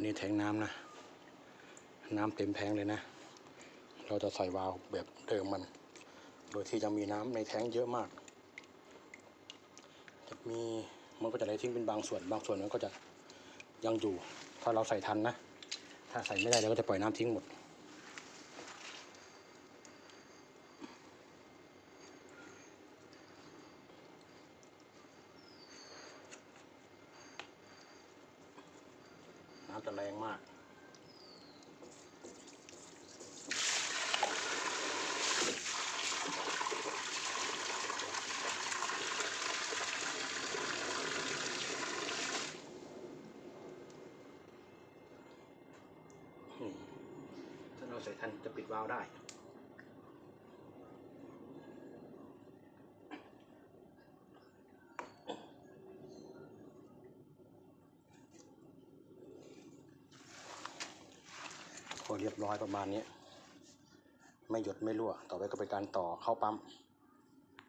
นนี้แทงน้ำนะ น้ำเต็มแทงเลยนะ เราจะใส่วาล์วแบบเดิมมัน โดยที่จะมีน้ำในแทงเยอะมาก จะมีมันก็จะไหลทิ้งเป็นบางส่วน บางส่วนมันก็จะยังอยู่ ถ้าเราใส่ทันนะ ถ้าใส่ไม่ได้เราก็จะปล่อยน้ำทิ้งหมด จะแรงมาก ถ้าเราใส่ทันจะปิดวาล์วได้ ก็เรียบร้อยประมาณนี้ ไม่หยดไม่รั่ว ต่อไปก็เป็นการต่อเข้าปั๊ม